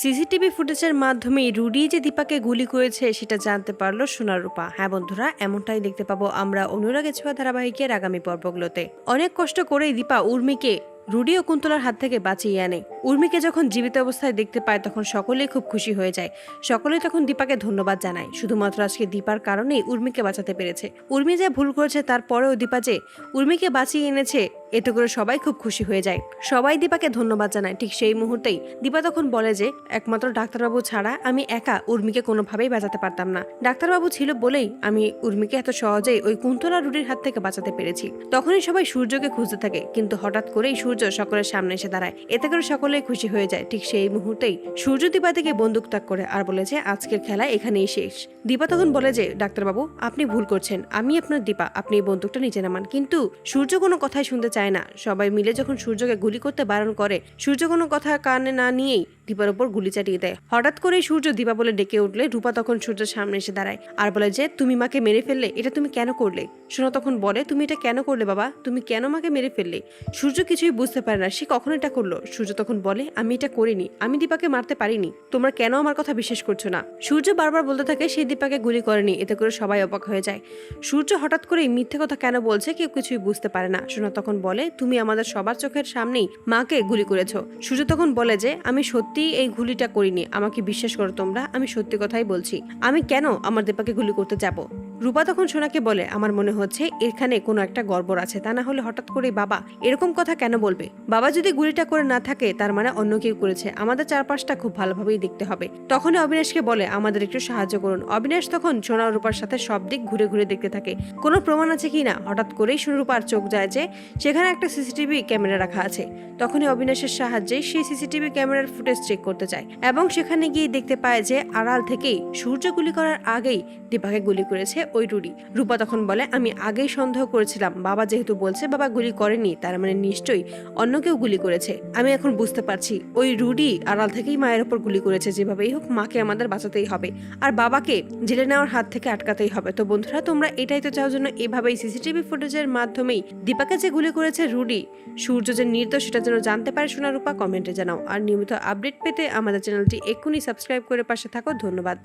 CCTV ফুটেজের মাধ্যমে Rudi যে দীপাকে গুলি করেছে সেটা জানতে পারল সোনার রূপা হ্যাঁ বন্ধুরা, এমনটাই দেখতে পাবো আমরা অনুরাগে ছোঁয়া ধারাবাহিকের আগামী পর্বগুলোতে। অনেক কষ্ট করেই দীপা উর্মিকে রুডি ও কুন্তলার হাত থেকে বাঁচিয়ে আনে। উর্মিকে যখন জীবিত অবস্থায় দেখতে পায়, তখন সকলেই খুব খুশি হয়ে যায়। সকলেই তখন দীপাকে ধন্যবাদ জানায়। শুধুমাত্র আজকে দীপার কারণেই উর্মিকে বাঁচাতে পেরেছে। উর্মি যে ভুল করেছে, তারপরেও দীপা যে উর্মিকে বাঁচিয়ে এনেছে এতে করে সবাই খুব খুশি হয়ে যায়। সবাই দীপাকে ধন্যবাদ জানায় ঠিক সেই মুহূর্তেই। দীপা তখন বলে যে, একমাত্র ডাক্তারবাবু ছাড়া আমি একা উর্মিকে কোনোভাবেই বাঁচাতে পারতাম না। ডাক্তারবাবু ছিল বলেই আমি উর্মিকে এত সহজেই ওই কুন্তলা রুটির হাত থেকে বাঁচাতে পেরেছি। তখনই সবাই সূর্যকে খুঁজতে থাকে, কিন্তু হঠাৎ করেই সূর্য সকলের সামনে এসে দাঁড়ায়। এতে করে সকলেই খুশি হয়ে যায় ঠিক সেই মুহূর্তেই। সূর্য দীপা থেকে বন্দুক তাক করে আর বলে যে, আজকের খেলা এখানেই শেষ। দীপা তখন বলে যে, ডাক্তারবাবু, আপনি ভুল করছেন। আমি আপনার দীপা। আপনি এই বন্দুকটা নিচে নামান। কিন্তু সূর্য কোনো কথাই শুনতে চায় না। সবাই মিলে যখন সূর্যকে গুলি করতে বারণ করে, সূর্য কোনো কথা কানে না নিয়েই দীপার উপর গুলি চালিয়ে দেয়। হঠাৎ করেই সূর্য দীপা বলে ডেকে উঠলে রূপা তখন সূর্যের সামনে এসে দাঁড়ায়। আর বলে যে, তুমি মাকে মেরে ফেললে, এটা তুমি কেন করলে? সোনা তখন বলে, তুমি এটা কেন করলে বাবা? তুমি কেন মাকে মেরে ফেললে? সূর্য কিছুই বুঝতে পারে না, সে কখন এটা করল। সূর্য তখন বলে, আমি এটা করিনি, আমি দীপাকে মারতে পারিনি, তোমরা কেন আমার কথা বিশ্বাস করছ না? সূর্য বারবার বলতে থাকে, সে দীপাকে গুলি করেনি, এতে করে সবাই অবাক হয়ে যায়। সূর্য হঠাৎ করেই মিথ্যে কথা কেন বলছে কেউ কিছুই বুঝতে পারে না। সোনা তখন বলে তুমি আমাদের সবার চোখের সামনেই মাকে গুলি করেছ। সূর্য তখন বলে যে, আমি সত্যি এই গুলিটা করিনি। আমাকে বিশ্বাস করো তোমরা, আমি সত্যি কথাই বলছি। আমি কেন আমার দীপাকে গুলি করতে যাব? রূপা তখন সোনাকে বলে, আমার মনে হচ্ছে এখানে কোনো একটা গড়বড় আছে। তা না হলে হঠাৎ করে বাবা এরকম কথা কেন বলবে? বাবা যদি গুলিটা করে না থাকে, তার মানে অন্য কেউ করেছে। আমাদের চারপাশটা খুব ভালোভাবেই দেখতে হবে। তখনই অবিনাশকে বলে, আমাদের একটু সাহায্য করুন। অবিনাশ তখন সোনা রূপার সাথে সব দিক ঘুরে ঘুরে দেখতে থাকে। কোনো প্রমাণ আছে কি না? হঠাৎ করেই রূপার চোখ যায় যে, সেখানে একটা সিসিটিভি ক্যামেরা রাখা আছে। তখনই অবিনাশের সাহায্যে সেই সিসিটিভি ক্যামেরার ফুটেজ চেক করতে চায় এবং সেখানে গিয়ে দেখতে পায় যে, আড়াল থেকেই সূর্য গুলি করার আগেই দীপাকে গুলি করেছে ওই রুডি। রূপা তখন বলে, আমি আগেই সন্দেহ করেছিলাম। বাবা যেহেতু বলছে, বাবা গুলি করেনি, তার মানে নিশ্চয়ই অন্য কেউ গুলি করেছে। আমি এখন বুঝতে পারছি, ওই রুডি আড়াল থেকেই মায়ের ওপর গুলি করেছে, যেভাবেই হোক মাকে আমাদের বাঁচাতেই হবে। আর বাবাকে জেলে নেওয়ার হাত থেকে আটকাতেই হবে। তো বন্ধুরা, তোমরা এটাই তো চাও জন্য এভাবেই সিসিটিভি ফুটেজের মাধ্যমেই দীপাকে যে গুলি করেছে রুডি, সূর্য যে নির্দোষ, সেটা যেন জানতে পারে সোনা রূপা, কমেন্টে জানাও। আর নিয়মিত আপডেট পেতে আমাদের চ্যানেলটি এক্ষুনি সাবস্ক্রাইব করে পাশে থাকো। ধন্যবাদ।